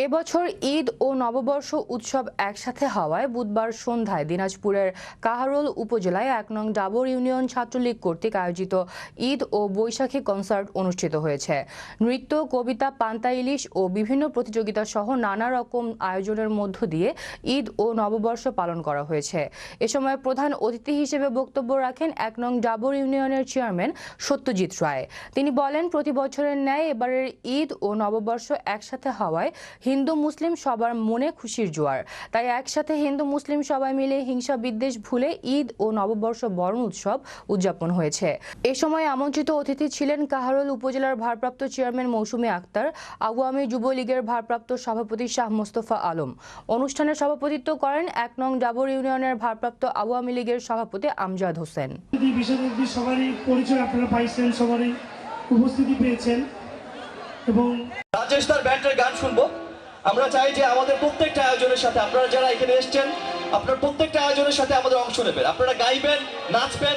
এবছর ঈদ ও নববর্ষ উৎসব একসাথে হওয়ায় বুধবার সন্ধ্যায় দিনাজপুরের কাহারোল উপজেলায় এক নং ডাবর ইউনিয়ন ছাত্রলীগ কর্তৃক আয়োজিত ঈদ ও বৈশাখী কনসার্ট অনুষ্ঠিত হয়েছে। নৃত্য, কবিতা, পান্তা ইলিশ ও বিভিন্ন প্রতিযোগিতা সহ নানা রকম আয়োজনের মধ্য দিয়ে ঈদ ও নববর্ষ পালন করা হয়েছে। এ সময় প্রধান অতিথি হিসেবে বক্তব্য রাখেন এক নং ডাবর ইউনিয়নের চেয়ারম্যান সত্যজিৎ রায়। তিনি বলেন, প্রতি বছরের ন্যায় এবারের ঈদ ও নববর্ষ একসাথে হওয়ায় হিন্দু মুসলিম সবার মনে খুশির জোয়ার। তাই একসাথে হিন্দু মুসলিম সবাই মিলে হিংসা বিদ্বেষ ভুলে ঈদ ও নববর্ষ বরণ উৎসব উদযাপন হয়েছে। এ সময় আমন্ত্রিত অতিথি ছিলেন কাহারোল উপজেলার ভারপ্রাপ্ত চেয়ারম্যান মৌসুমী আক্তার আওয়ামী যুবলীগের ভারপ্রাপ্ত সভাপতি শাহ মোস্তফা আলম। অনুষ্ঠানে সভাপতিত্ব করেন এক নং ডাবর ইউনিয়নের ভারপ্রাপ্ত আওয়ামী লীগের সভাপতি আমজাদ হোসেন। সবারই পরিচয় আপনারা পাইছেন সবারই উপস্থিতি পেয়েছেন এবং রাজেশ তার ব্যান্ডের গান শুনব। আমরা চাই যে আমাদের প্রত্যেকটা আয়োজনের সাথে আপনারা যারা এখানে এসছেন, আপনার প্রত্যেকটা আয়োজনের সাথে আমাদের অংশ নেবেন। আপনারা গাইবেন, নাচবেন